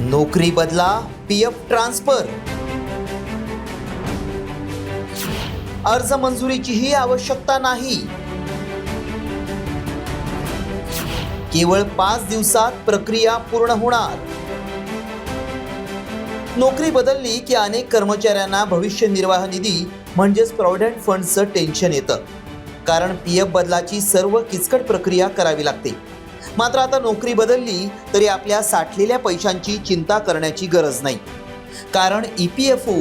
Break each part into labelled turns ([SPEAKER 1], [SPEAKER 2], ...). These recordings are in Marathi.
[SPEAKER 1] नोकरी बदला पी एफ ट्रान्सफर अर्ज मंजुरीचीही आवश्यकता नाही. केवळ पाच दिवसात प्रक्रिया पूर्ण होणार. नोकरी बदलली की अनेक कर्मचाऱ्यांना भविष्य निर्वाह निधी म्हणजेच प्रॉव्हिडंट फंडचं टेन्शन येतं. कारण पी एफ बदलाची सर्व किचकट प्रक्रिया करावी लागते. मात्र आता नोकरी बदलली तरी आपल्या साठलेल्या पैशांची चिंता करण्याची गरज नाही. कारण ई पी एफ ओ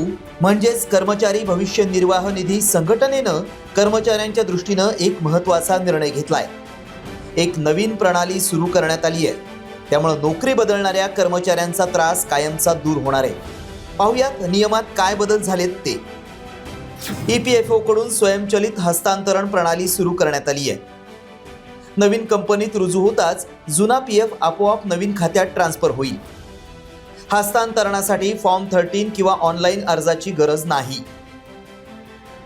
[SPEAKER 1] म्हणजेच कर्मचारी भविष्य निर्वाह निधी संघटनेनं कर्मचाऱ्यांच्या दृष्टीनं एक महत्त्वाचा निर्णय घेतलाय. एक नवीन प्रणाली सुरू करण्यात आली आहे. त्यामुळं नोकरी बदलणाऱ्या कर्मचाऱ्यांचा त्रास कायमचा दूर होणार आहे. पाहुयात नियमात काय बदल झालेत ते. ई पी एफ ओकडून स्वयंचलित हस्तांतरण प्रणाली सुरू करण्यात आली आहे. नवीन कंपनीत रुजू होताच जुना पी एफ आपोआप नवीन खात्यात ट्रान्सफर होईल. हस्तांतरणासाठी फॉर्म थर्टीन किंवा ऑनलाईन अर्जाची गरज नाही.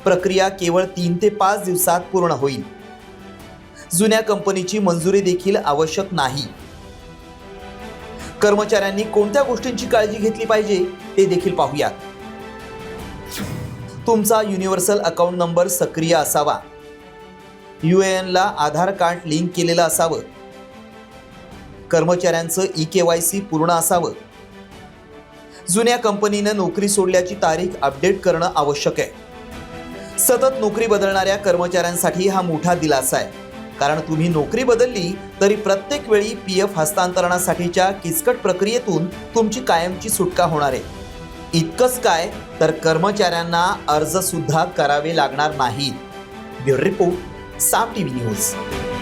[SPEAKER 1] प्रक्रिया केवळ तीन ते पाच दिवसात पूर्ण होईल. जुन्या कंपनीची मंजुरी देखील आवश्यक नाही. कर्मचाऱ्यांनी कोणत्या गोष्टींची काळजी घेतली पाहिजे ते देखील पाहूयात. तुमचा युनिव्हर्सल अकाउंट नंबर सक्रिय असावा. यू ए एनला आधार कार्ड लिंक केलेलं असावं. कर्मचाऱ्यांचं ई के वाय सी पूर्ण असावं. जुन्या कंपनीनं नोकरी सोडल्याची तारीख अपडेट करणं आवश्यक आहे. सतत नोकरी बदलणाऱ्या कर्मचाऱ्यांसाठी हा मोठा दिलासा आहे. कारण तुम्ही नोकरी बदलली तरी प्रत्येक वेळी पी एफ हस्तांतरणासाठीच्या किचकट प्रक्रियेतून तुमची कायमची सुटका होणार आहे. इतकंच काय तर कर्मचाऱ्यांना अर्जसुद्धा करावे लागणार नाहीत bureau report. Saam T news.